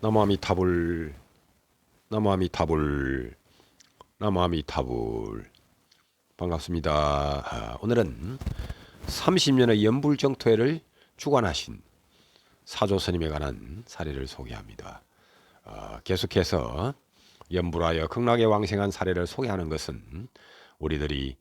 나무아미타불 나무아미타불 나무아미타불 반갑습니다. 아, 오늘은 30년의 연불정토회를 주관하신 사조 스님에 관한 사례를 소개합니다. 어, 계속해서 연불하여 극락에 왕생한 사례를 소개하는 것은 우리들이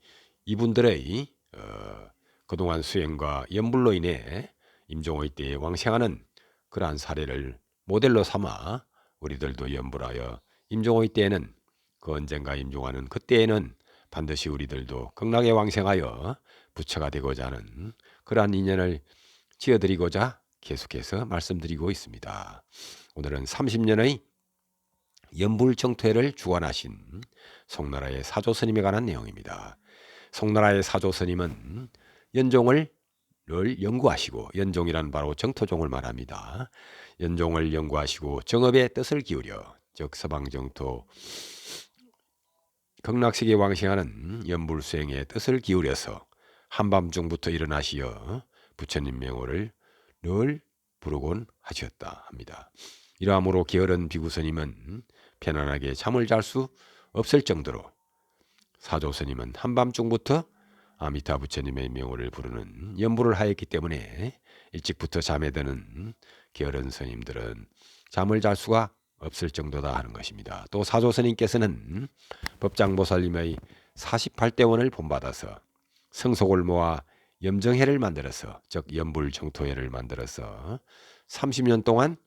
이분들의 어, 그동안 수행과 연불로 인해 임종의 때에 왕생하는 그러한 사례를 모델로 삼아 우리들도 연불하여 임종의 때에는 그 언젠가 임종하는 그때에는 반드시 우리들도 극락에 왕생하여 부처가 되고자 하는 그러한 인연을 지어드리고자 계속해서 말씀드리고 있습니다. 오늘은 30년의 연불정토회를 주관하신 송나라의 사조 스님에 관한 내용입니다. 송나라의 사조 스님은 연종을 를 연구하시고 연종이란 바로 정토종을 말합니다. 연종을 연구하시고 정업의 뜻을 기울여 즉 서방정토 극락세계 왕생하는 연불수행의 뜻을 기울여서 한밤중부터 일어나시어 부처님 명호를 늘 부르곤 하셨다 합니다. 이러함으로 게으른 비구스님은 편안하게 잠을 잘 수 없을 정도로 사조스님은 한밤중부터 아미타 부처님의 명호를 부르는 연부를 하였기 때문에 일찍부터 잠에 드는 게으른 스님들은 잠을 잘 수가 없을 정도다 하는 것입니다. 또 사조 스님께서는 법장보살님의 48대원을 본받아서 성속을 모아 염정회를 만들어서 즉 연불정토회를 만들어서 30년 동안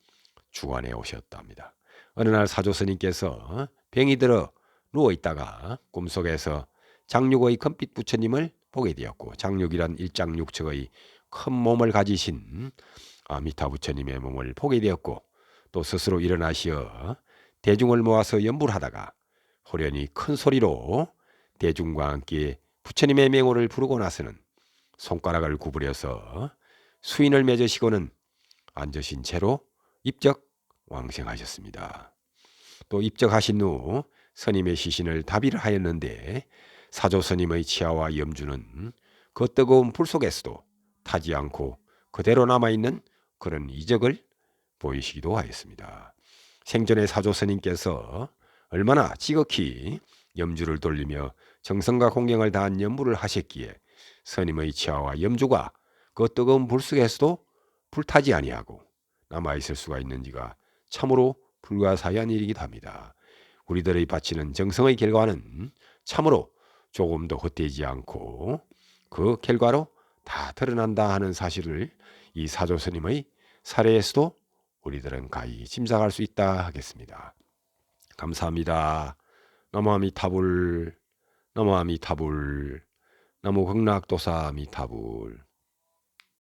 주관해 오셨답니다. 어느 날 사조 스님께서 병이 들어 누워 있다가 꿈속에서 장육의 금빛 부처님을 보게 되었고 장육이란 일장 육척의 큰 몸을 가지신 아미타 부처님의 몸을 보게 되었고 또 스스로 일어나시어 대중을 모아서 연불하다가 호련히 큰 소리로 대중과 함께 부처님의 명호를 부르고 나서는 손가락을 구부려서 수인을 맺으시고는 앉으신 채로 입적 왕생하셨습니다. 또 입적하신 후 스님의 시신을 답의를 하였는데 사조 스님의 치아와 염주는 그 뜨거운 불 속에서도 타지 않고 그대로 남아있는 그런 이적을 보이시기도 하였습니다. 생전에 사조 스님께서 얼마나 지극히 염주를 돌리며 정성과 공경을 다한 연부를 하셨기에 스님의 치아와 염주가 그 뜨거운 불 속에서도 불타지 아니하고 남아 있을 수가 있는지가 참으로 불가사의한 일이기도 합니다. 우리들의 바치는 정성의 결과는 참으로 조금 더 헛되지 않고 그 결과로 다 드러난다 하는 사실을 이 사조 스님의 사례에서도 우리들은 가히 짐작할 수 있다 하겠습니다. 감사합니다. 너무아미타불 너무아미타불 너무 극락도사 미타불